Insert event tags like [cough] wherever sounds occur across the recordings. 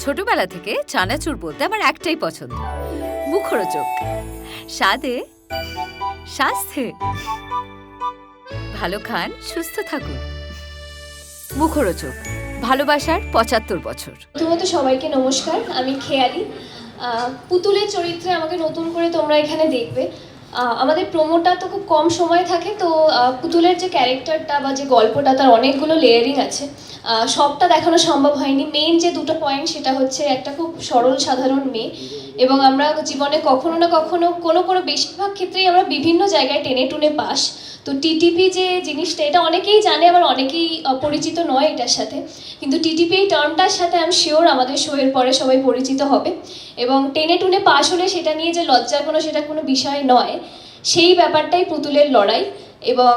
ছোটবেলা থেকে চানাচুর বলতে আমার একটাই পছন্দ। মুখরোচক। স্বাদে স্বাস্থ্যে ভালো খান, সুস্থ থাকুন। মুখরোচক। ভালোবাসার পঁচাত্তর বছর। প্রথমত সবাইকে নমস্কার, আমি খেয়ালি। পুতুলের চরিত্রে আমাকে নতুন করে তোমরা এখানে দেখবে। আমাদের প্রোমোটা তো খুব কম সময় থাকে, তো পুতুলের যে ক্যারেক্টারটা বা যে গল্পটা, তার অনেকগুলো লেয়ারিং আছে। সবটা দেখানো সম্ভব হয়নি। মেইন যে দুটো পয়েন্ট সেটা হচ্ছে একটা খুব সরল সাধারণ মেয়ে। এবং আমরা জীবনে কখনো না কখনো কোনো কোনো বেশিরভাগ ক্ষেত্রেই আমরা বিভিন্ন জায়গায় টেনে টুনে পাস। তো টিটিপি যে জিনিসটা, এটা অনেকেই জানে, আবার অনেকেই পরিচিত নয় এটার সাথে। কিন্তু টিটিপি এই টার্মটার সাথে আমি শিওর আমাদের শোয়ের পরে সবাই পরিচিত হবে। এবং টেনে টুনে পাশ হলে সেটা নিয়ে যে লজ্জার কোনো, সেটা কোনো বিষয় নয়। সেই ব্যাপারটাই পুতুলের লড়াই। এবং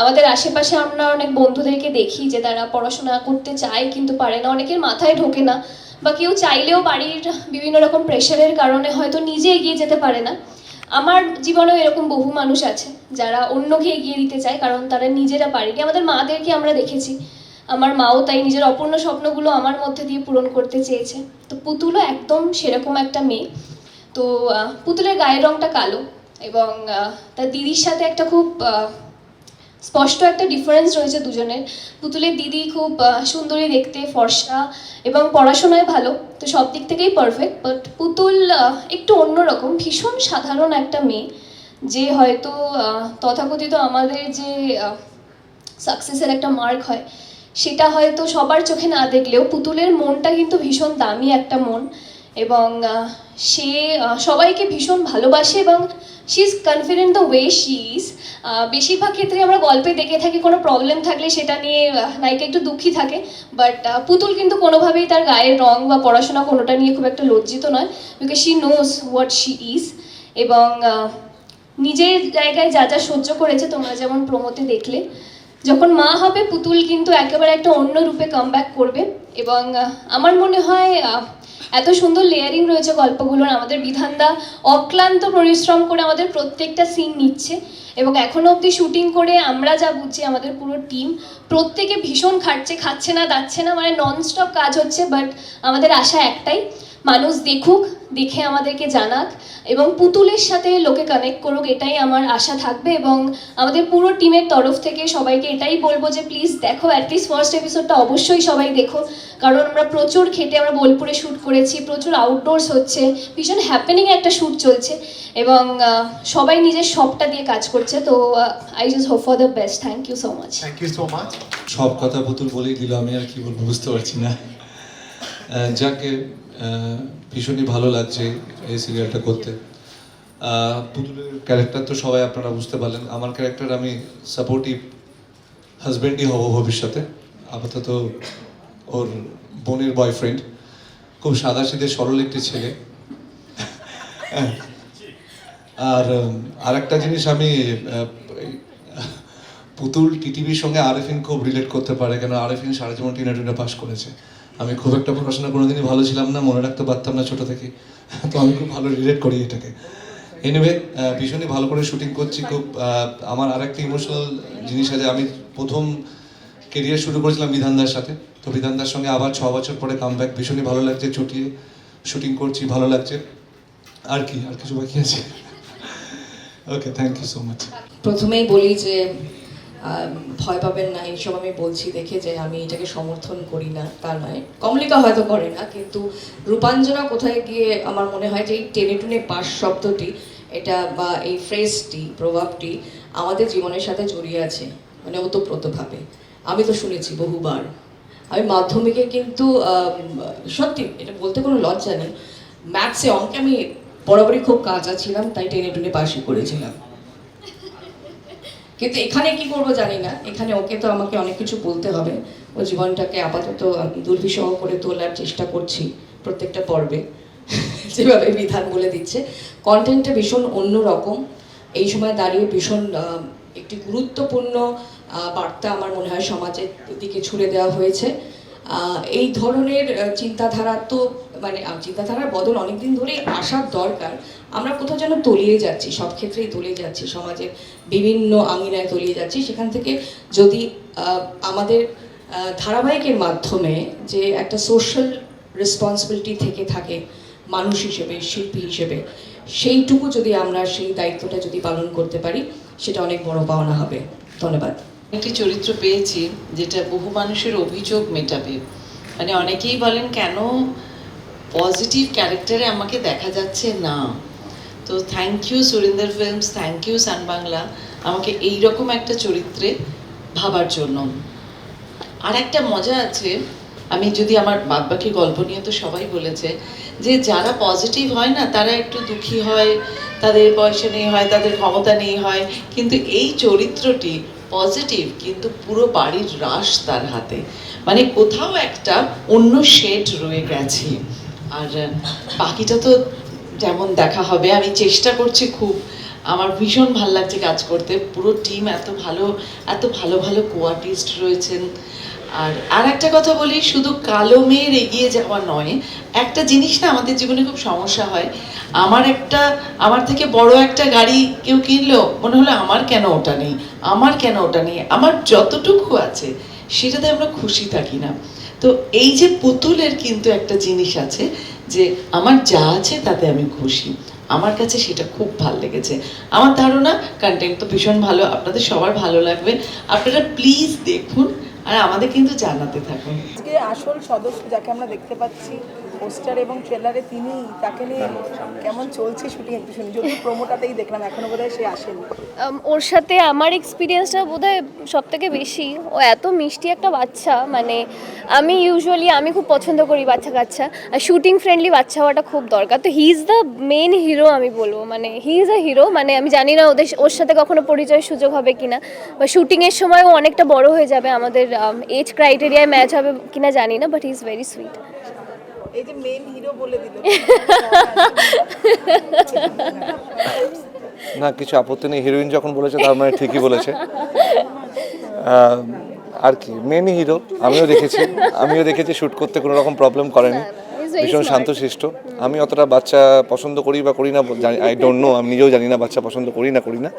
আমাদের আশেপাশে আমরা অনেক বন্ধুদেরকে দেখি যে তারা পড়াশোনা করতে চায়, কিন্তু পারে না। অনেকের মাথায় ঢোকে না। বা কেউ চাইলেও বাড়ির বিভিন্ন রকম প্রেশারের কারণে হয়তো নিজে এগিয়ে যেতে পারে না। আমার জীবনেও এরকম বহু মানুষ আছে যারা অন্যকে এগিয়ে দিতে চায়, কারণ তারা নিজেরা পারেনি আমাদের মাদেরকে আমরা দেখেছি। আমার মাও তাই নিজের অপূর্ণ স্বপ্নগুলো আমার মধ্যে দিয়ে পূরণ করতে চেয়েছে। তো পুতুলও একদম সেরকম একটা মেয়ে। তো পুতুলের গায়ের রংটা কালো এবং তার দিদির সাথে একটা খুব স্পষ্ট একটা ডিফারেন্স রয়েছে দুজনের। পুতুলের দিদি খুব সুন্দরী দেখতে, ফর্সা এবং পড়াশোনায় ভালো, তো সব দিক থেকেই পারফেক্ট বাট পুতুল একটু অন্যরকম, ভীষণ সাধারণ একটা মেয়ে, যে হয়তো তথাকথিত আমাদের যে সাকসেসের একটা মার্ক হয়, সেটা হয়তো সবার চোখে না দেখলেও পুতুলের মনটা কিন্তু ভীষণ দামি একটা মন এবং সে সবাইকে ভীষণ ভালোবাসে এবং she is confident the way she is বেশিরভাগ ক্ষেত্রে আমরা গল্পে দেখে থাকি, কোনো প্রবলেম থাকলে সেটা নিয়ে নায়িকা একটু দুঃখী থাকে। বাট পুতুল কিন্তু কোনোভাবেই তার গায়ের রং বা পড়াশোনা কোনোটা নিয়ে খুব একটা লজ্জিত নয় because she knows what she is এবং নিজের জায়গায় যা যা সহ্য করেছে তোমরা যেমন প্রমোতে দেখলে। যখন মা হবে, পুতুল কিন্তু একেবারে একটা অন্য রূপে কামব্যাক করবে। এবং আমার মনে হয় এত সুন্দর লেয়ারিং রয়েছে গল্পগুলোর। আমাদের বিধানদা অক্লান্ত পরিশ্রম করে আমাদের প্রত্যেকটা সিন নিচ্ছে এবং এখনও অবধি শুটিং করে আমরা যা বুঝছি আমাদের পুরো টিম প্রত্যেকে ভীষণ খাটছে, খাচ্ছে না, দাচ্ছে না মানে ননস্টপ কাজ হচ্ছে বাট আমাদের আশা একটাই, মানুষ দেখুক দেখে আমাদেরকে জানাক এবং পুতুলের সাথে লোকে কানেক্ট করুক এটাই আমার আশা থাকবে এবং আমাদের পুরো টিমের তরফ থেকে সবাইকে এটাই বলব যে প্লিজ দেখো অ্যাটলিস্ট ফার্স্ট এপিসোডটা অবশ্যই সবাই দেখো। কারণ আমরা প্রচুর খেটে আমরা বোলপুরে শ্যুট করেছি প্রচুর আউটডোরস হচ্ছে ভীষণ হ্যাপেনিং একটা শ্যুট চলছে এবং সবাই নিজের সবটা দিয়ে কাজ করছে। তো I just hope for the best thank you so much thank you so much সব কথা পুতুল বলেই দিল আমি আর কি বলব বুঝতে পারছি না। যাকে ভীষণই ভালো লাগছে এই সিরিয়ালটা করতে। পুতুলের ক্যারেক্টার তো সবাই আপনারা বুঝতে পারলেন। আমার ক্যারেক্টার আমি সাপোর্টিভ হাজব্যান্ডই হব ভবিষ্যতে। আপাতত ওর বোনের বয়ফ্রেন্ড খুব সাদা সিধে সরল একটি ছেলে। আর আরেকটা জিনিস আমি পুতুল টিটিভির সঙ্গে আরেফিন খুব রিলেট করতে পারে, কেন আরেফিন সারা জীবন টিনা টুনে পাস করেছে। আমি খুব একটা পড়াশোনা কোনোদিনই ভালো ছিলাম না, মনে রাখতে পারতাম না ছোট থেকে। তো আমি খুব ভালো রিলেট করি এটাকে। এনিওয়ে ভীষণই ভালো করে শুটিং করছি, খুব আমার আরেকটা ইমোশনাল জিনিস আছে। আমি প্রথম কেরিয়ার শুরু করেছিলাম বিধানদার সাথে। তো বিধানদার সঙ্গে আবার ছ বছর পরে কামব্যাক ভীষণই ভালো লাগছে চুটিয়ে শুটিং করছি, ভালো লাগছে। আর কি, আর কিছু বাকি আছে? Okay thank you so much প্রথমেই বলি যে ভয় পাবেন না, এইসব আমি বলছি দেখে যে আমি এটাকে সমর্থন করি না, তা নয়। কমলিকা হয়তো করে না, কিন্তু রূপাঞ্জনা কোথায় গিয়ে আমার মনে হয় যে এই টেনে টুনে পাশ শব্দটি, এটা বা এই ফ্রেজটি, প্রভাবটি আমাদের জীবনের সাথে জড়িয়ে আছে মানে ওতপ্রোতভাবে। আমি তো শুনেছি বহুবার। আমি মাধ্যমিকে কিন্তু সত্যি এটা বলতে কোনো লজ্জা নেই। ম্যাথসে অঙ্কে আমি বরাবরই খুব কাঁচা ছিলাম, তাই টেনে টুনে পাশই করেছিলাম। কিন্তু এখানে কি করব জানি না। এখানে ওকে তো আমাকে অনেক কিছু বলতে হবে। ও জীবনটাকে আপাতত দুর্বিষহ করে তোলার চেষ্টা করছি প্রত্যেকটা পর্বে। [laughs] যেভাবে বিধান বলে দিচ্ছে। কন্টেন্টটা ভীষণ অন্য রকম। এই সময় দাঁড়িয়ে ভীষণ একটি গুরুত্বপূর্ণ বার্তা আমার মনে হয় সমাজের দিকে ছুড়ে দেওয়া হয়েছে। এই ধরনের চিন্তাধারা তো মানে চিন্তাধারার বদল অনেকদিন ধরেই আসার দরকার। আমরা কোথাও যেন তলিয়ে যাচ্ছি, সব ক্ষেত্রেই তলিয়ে যাচ্ছি সমাজের বিভিন্ন আঙিনায় তলিয়ে যাচ্ছি। সেখান থেকে যদি আমাদের ধারাবাহিকের মাধ্যমে যে একটা সোশ্যাল রেসপন্সিবিলিটি থেকে থাকে মানুষ হিসেবে, শিল্পী হিসেবে, সেইটুকু যদি আমরা সেই দায়িত্বটা যদি পালন করতে পারি, সেটা অনেক বড় পাওনা হবে। ধন্যবাদ। একটি চরিত্র পেয়েছি যেটা বহু মানুষের অভিযোগ মেটাবে। মানে অনেকেই বলেন, কেন পজিটিভ ক্যারেক্টারে আমাকে দেখা যাচ্ছে না? তো thank you Surinder films thank you Sun Bangla, আমাকে এই রকম একটা চরিত্রে ভাবার জন্য। আর একটা মজা আছে, আমি যদি আমার বাদবাকি গল্প নিয়ে তো সবাই বলেছে যে যারা পজিটিভ হয় না, তারা একটু দুঃখী হয়, তাদের পয়সা নেই হয়, তাদের ক্ষমতা নেই হয়, কিন্তু এই চরিত্রটি পজিটিভ কিন্তু পুরো বাড়ির রাস তার হাতে। মানে কোথাও একটা অন্য শেড রয়ে গেছে। আর বাকিটা তো যেমন দেখা হবে, আমি চেষ্টা করছি খুব। আমার ভীষণ ভালো লাগছে কাজ করতে। পুরো টিম এত ভালো এত ভালো ভালো কোয়ার্টিস্ট রয়েছেন। আর আর একটা কথা বলি, শুধু কালো মেয়ের এগিয়ে যাওয়া নয়, একটা জিনিস না আমাদের জীবনে খুব সমস্যা হয়। আমার একটা, আমার থেকে বড় একটা গাড়ি কেউ কিনলো, মনে হলো আমার কেন ওটা নেই? আমার কেন ওটা নেই? আমার যতটুকু আছে, সেটাতে আমরা খুশি থাকি না। তো এই যে পুতুলের কিন্তু একটা জিনিস আছে যে, আমার যা আছে তাতে আমি খুশি। আমার কাছে সেটা খুব ভালো লেগেছে। আমার ধারণা কন্টেন্ট তো ভীষণ ভালো, আপনাদের সবার ভালো লাগবে। আপনারা প্লিজ দেখুন আর আমাদের কিন্তু জানাতে থাকুন। আজকে আসল সদস্য যাকে আমরা দেখতে পাচ্ছি পোস্টার এবং ট্রেলারে তিনি তাকে নিয়ে কেমন চলছে শুটিং? একটু শুনি যদি প্রোমোটাতেই দেখলাম এখনও বোধহয় সে আসেনি। ওর সাথে আমার এক্সপিরিয়েন্সটা বোধহয় সব থেকে বেশি। ও এত মিষ্টি একটা বাচ্চা মানে আমি ইউজুয়ালি আমি খুব পছন্দ করি বাচ্চা কাচ্চা আর শুটিং ফ্রেন্ডলি বাচ্চা হওয়াটা খুব দরকার। তো he is the main hero আমি বলব। মানে হি ইজ আ হিরো মানে আমি জানি না ওদের ওর সাথে কখনো পরিচয় সুযোগ হবে কিনা। বা শুটিংয়ের সময় ও অনেকটা বড় হয়ে যাবে। আমাদের এজ ক্রাইটেরিয়ায় ম্যাচ হবে কিনা জানি না but he is very sweet এই যে মেন হিরো বলে দিল। না, কিছু আপত্তি নেই। হিরোইন যখন বলেছে, তার মানে ঠিকই বলেছে। আর কি মেনই হিরো আমিও দেখেছি। আমিও দেখেছি শ্যুট করতে কোনো রকম প্রবলেম করেনি। ভীষণ. শান্তশিষ্ট। আমি অতটা বাচ্চা পছন্দ করি বা করি না আই ডোন্ট নো আমি নিজেও জানি না বাচ্চা পছন্দ করি না করি না।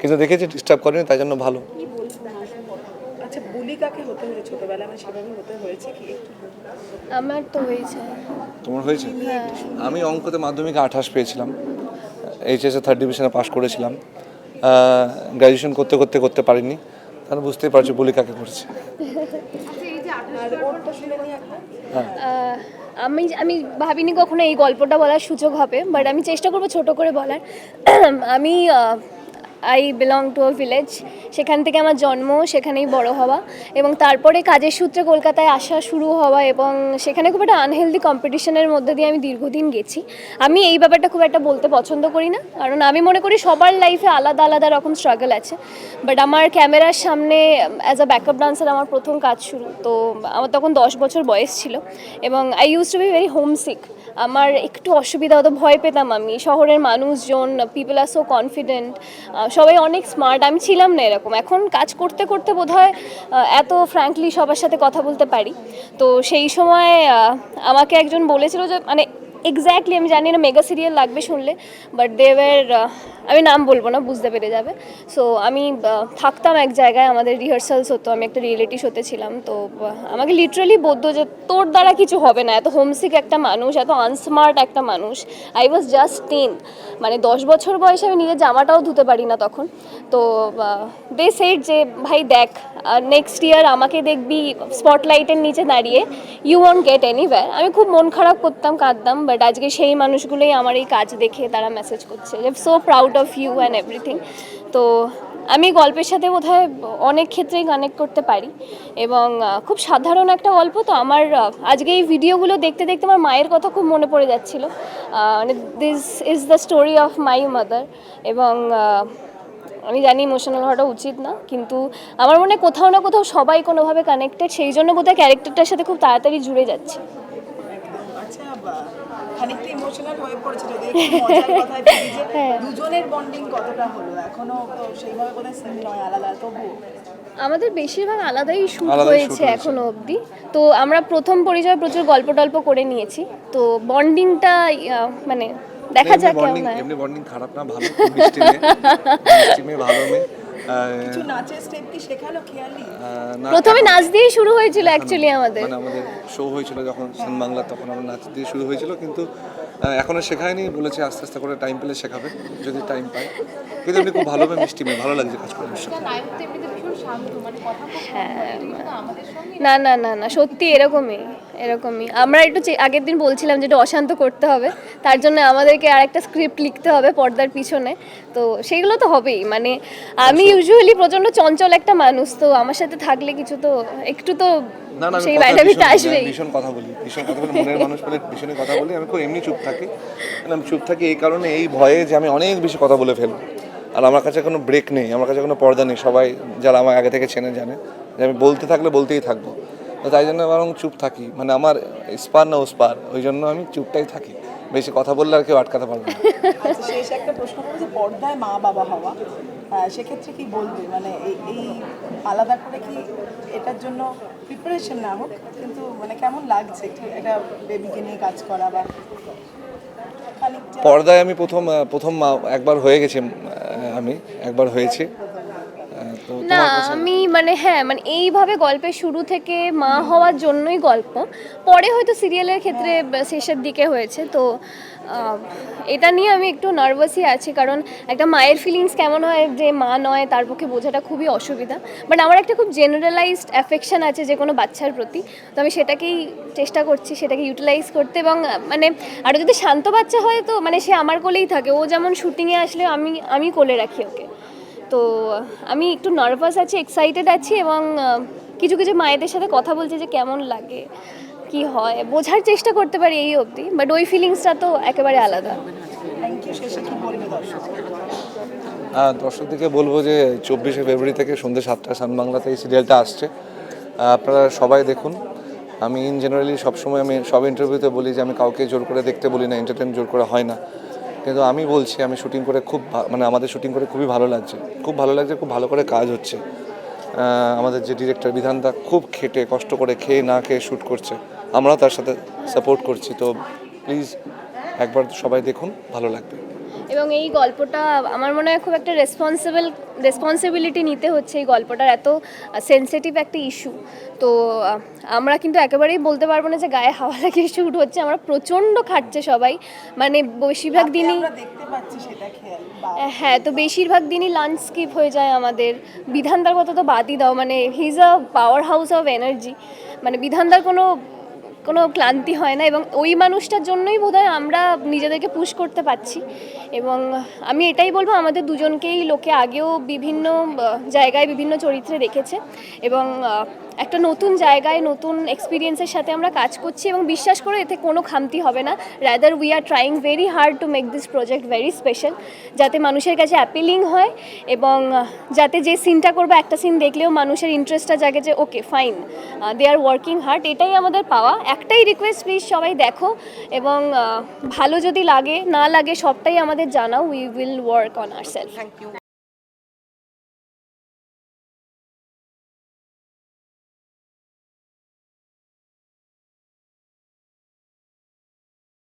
কিন্তু দেখেছি ডিস্টার্ব করেনি, তাই জন্য ভালো। কাকে হতে হয়েছে ছোটবেলায়? মানে সেভাবে হতে হয়েছে কি আমার তো হয়েছে। তোমার হয়েছে? আমি অঙ্কতে মাধ্যমিকে আঠাশ পেয়েছিলাম। এইচএসে থার্ড ডিভিশনে পাশ করেছিলাম। গ্র্যাজুয়েশন করতে করতে করতে পারিনি। তাহলে বুঝতেই পারছ বলি কাকে করেছে। একবার আহ, আমি আমি ভাবিনি কখনো এই গল্পটা বলার সুযোগ হবে বাট আমি চেষ্টা করব ছোট করে বলার। [clears throat] আমি I belong to a village সেখান থেকে আমার জন্ম, সেখানেই বড় হওয়া এবং তারপরে কাজের সূত্রে কলকাতায় আসা শুরু হওয়া এবং সেখানে খুব একটা আনহেলদি কম্পিটিশনের মধ্যে দিয়ে আমি দীর্ঘদিন গেছি। আমি এই ব্যাপারটা খুব একটা বলতে পছন্দ করি না, কারণ আমি মনে করি সবার লাইফে আলাদা আলাদা রকম স্ট্রাগল আছে। বাট আমার ক্যামেরার সামনে অ্যাজ আ ব্যাকআপ ডান্সার আমার প্রথম কাজ শুরু। তো আমার তখন দশ বছর বয়স ছিল এবং I use to be very homesick আমার একটু অসুবিধা হতো ভয় পেতাম আমি। শহরের মানুষজন পিপল আর সো কনফিডেন্ট সবাই অনেক স্মার্ট আমি ছিলাম না এরকম। এখন কাজ করতে করতে বোধ হয় এত ফ্র্যাঙ্কলি সবার সাথে কথা বলতে পারি। তো সেই সময় আমাকে একজন বলেছিল যে মানে এক্স্যাক্টলি আমি জানি না মেগা সিরিয়াল লাগবে শুনলে বাট দেবের আমি নাম বলব না, বুঝতে পেরে যাবে। সো আমি থাকতাম এক জায়গায়, আমাদের রিহার্সালস হতো, আমি একটা রিয়েলিটি শোতে ছিলাম, তো আমাকে লিটারালি বলতো যে, তোর দ্বারা কিছু হবে না, এত হোমসিক একটা মানুষ, এত আনস্মার্ট একটা মানুষ। আই ওয়াজ জাস্ট টেন মানে দশ বছর বয়সে আমি নিজের জামাটাও ধুতে পারি না তখন। তো দে সেট যে, ভাই, দেখ নেক্সট ইয়ার আমাকে দেখবি স্পটলাইটের নিচে দাঁড়িয়ে ইউ ওয়ন্ট গেট এনিওয়্যার আমি খুব মন খারাপ করতাম, কাঁদতাম বাট আজকে সেই মানুষগুলোই আমার এই কাজ দেখে তারা মেসেজ করছে so proud of you and everything তো আমি গল্পের সাথে বোধহয় অনেক ক্ষেত্রেই কানেক্ট করতে পারি এবং খুব সাধারণ একটা গল্প তো আমার আজকে এই ভিডিওগুলো দেখতে দেখতে আমার মায়ের কথা খুব মনে পড়ে যাচ্ছিল। মানে this is the story of my mother এবং আমি জানি ইমোশনাল হওয়াটা উচিত না, কিন্তু আমার মনে কোথাও না কোথাও সবাই কোনোভাবে কানেক্টেড সেই জন্য বোধহয় ক্যারেক্টারটার সাথে খুব তাড়াতাড়ি জুড়ে যাচ্ছে। খানিকটা ইমোশনাল হয়ে পড়েছে যদি কথায় যে হ্যাঁ। দুজনের বন্ডিং কতটা হলো? এখনও সেইভাবে বোধহয় সেম নয় আলাদা। তবুও। আমাদের বেশিরভাগ আলাদাই shoot হয়েছে। এখনও অবধি। তো আমরা প্রথম পরিচয় প্রচুর গল্প টল্প করে নিয়েছি। তো বন্ডিংটা মানে দেখা যাক কেমন হয়। এমনি বন্ডিং খারাপ না ভালো। মিষ্টি মেয়ে। মিষ্টি মেয়ে ভালো মেয়ে। কিছু নাচের স্টেপ কি শেখালো খেয়ালি? প্রথমে নাচ দিয়ে শুরু হয়েছিল অ্যাকচুয়ালি আমাদের। মানে আমাদের শো হয়েছিল যখন সিন বাংলা তখন আমরা নাচ দিয়ে শুরু হয়েছিল কিন্তু আহ, এখনও শেখায়নি বলেছে আস্তে আস্তে করে টাইম পেলে শেখাবে যদি টাইম পায়। কিন্তু এমনি খুব ভালোভাবে মিষ্টি মেয়ে ভালো লাগছে কাজ করে ওর সাথে। না না না না সত্যি এরকমই এরকমই। আমরা একটু চে- আগের দিন বলছিলাম যে একটু অশান্ত করতে হবে তার জন্য আমাদেরকে আর একটা স্ক্রিপ্ট লিখতে হবে পর্দার পিছনে। তো সেগুলো তো হবেই মানে আমি ইউজুয়ালি প্রচণ্ড চঞ্চল একটা মানুষ তো আমার সাথে থাকলে কিছু তো একটু তো না না আমি সেই কথা ব্যাটাবিটা ভীষণ বলি, ভীষণ কথা বলি ভীষণ কথা বলি মনের মানুষ বলে ভীষণই কথা বলি আমি খুব এমনি চুপ থাকি। মানে আমি চুপ থাকি এই কারণে এই ভয়ে যে আমি অনেক বেশি কথা বলে ফেলব। আর আমার কাছে কোনো ব্রেক নেই আমার কাছে কোনো পর্দা নেই সবাই যারা আমার আগে থেকে চেনে জানে যে আমি বলতে থাকলে বলতেই থাকব। তো তাই জন্য বরং চুপ থাকি মানে আমার স্পার না ওস্পার ওই জন্য আমি চুপটাই থাকি। বেশি কথা বললে আর কেউ আটকাতে পারবে না। আচ্ছা শেষ একটা প্রশ্ন করব যে পর্দায় মা বাবা হওয়া। সেক্ষেত্রে কি বলবে? মানে এই আলাদা করে কি এটার জন্য প্রিপারেশন না হোক, কিন্তু মানে কেমন লাগছে একটু বেবিকে নিয়ে কাজ করা বা পর্দায় আমি প্রথম প্রথম একবার হয়ে গেছি আমি একবার হয়েছি। তো না আমি মানে হ্যাঁ মানে এইভাবে গল্পের শুরু থেকে মা হওয়ার জন্যই গল্প। পরে হয়তো সিরিয়ালের ক্ষেত্রে শেষের দিকে হয়েছে তো এটা নিয়ে আমি একটু নার্ভাসই আছি কারণ একটা মায়ের ফিলিংস কেমন হয় যে মা নয় তার পক্ষে বোঝাটা খুবই অসুবিধা। বাট আমার একটা খুব জেনারেলাইজড অ্যাফেকশন আছে যে কোনো বাচ্চার প্রতি। তো আমি সেটাকেই চেষ্টা করছি সেটাকে ইউটিলাইজ করতে এবং মানে আরও যদি শান্ত বাচ্চা হয় তো মানে সে আমার কোলেই থাকে। ও যেমন শুটিংয়ে আসলে আমি আমি কোলে রাখি ওকে। তো আমি একটু নার্ভাস আছি এক্সাইটেড আছি এবং কিছু কিছু মায়েদের সাথে কথা বলছি যে কেমন লাগে কি হয় বোঝার চেষ্টা করতে পারি এই অবধি বাট ওই ফিলিংসটা তো একেবারে আলাদা। দর্শকদেরকে বলব যে চব্বিশে ফেব্রুয়ারি থেকে সন্ধ্যে সাতটা সান বাংলাতে এই সিরিয়ালটা আসছে। আপনারা সবাই দেখুন। আমি ইন জেনারেলি সবসময় আমি সব ইন্টারভিউতে বলি যে আমি কাউকে জোর করে দেখতে বলি না এন্টারটেন জোর করে হয় না। কিন্তু আমি বলছি, আমি শুটিং করে খুব মানে আমাদের শুটিং করে খুবই ভালো লাগছে। খুব ভালো লাগছে, খুব ভালো করে কাজ হচ্ছে। আমাদের যে ডিরেক্টর বিধানদা খুব খেটে, কষ্ট করে খেয়ে না খেয়ে শ্যুট করছে। আমরাও তার সাথে সাপোর্ট করছি, তো প্লিজ একবার সবাই দেখুন, ভালো লাগবে। এবং এই গল্পটা আমার মনে হয় খুব একটা রেসপন্সিবল রেসপন্সিবিলিটি নিতে হচ্ছে এই গল্পটার এত সেন্সিটিভ একটা ইস্যু তো আমরা কিন্তু একেবারেই বলতে পারব না যে গায়ে হাওয়া লাগিয়ে শ্যুট হচ্ছে আমরা প্রচণ্ড খাটছে সবাই। মানে বেশিরভাগ দিনই দেখতে পাচ্ছি সেটা হ্যাঁ তো বেশিরভাগ দিনই লাঞ্চ স্কিপ হয়ে যায় আমাদের। বিধানদার কথা তো বাদই দাও মানে he's a power house of energy মানে বিধানদার কোনো কোনো ক্লান্তি হয় না এবং ওই মানুষটার জন্যই বোধহয় আমরা নিজেদেরকে পুশ করতে পারছি। এবং আমি এটাই বলব, আমাদের দুজনকেই লোকে আগেও বিভিন্ন জায়গায় বিভিন্ন চরিত্রে দেখেছে এবং একটা নতুন জায়গায়, নতুন এক্সপিরিয়েন্সের সাথে আমরা কাজ করছি এবং বিশ্বাস করে, এতে কোনো খামতি হবে না। Rather we are trying very hard to make this project very special যাতে মানুষের কাছে অ্যাপিলিং হয় এবং যাতে যে সিনটা করব, একটা সিন দেখলেও মানুষের ইন্টারেস্টটা জাগে যে okay fine they are working hard এটাই আমাদের পাওয়া। একটাই রিকোয়েস্ট প্লিজ সবাই দেখো এবং ভালো যদি লাগে, না লাগে, সবটাই আমাদের জানাও we will work on our self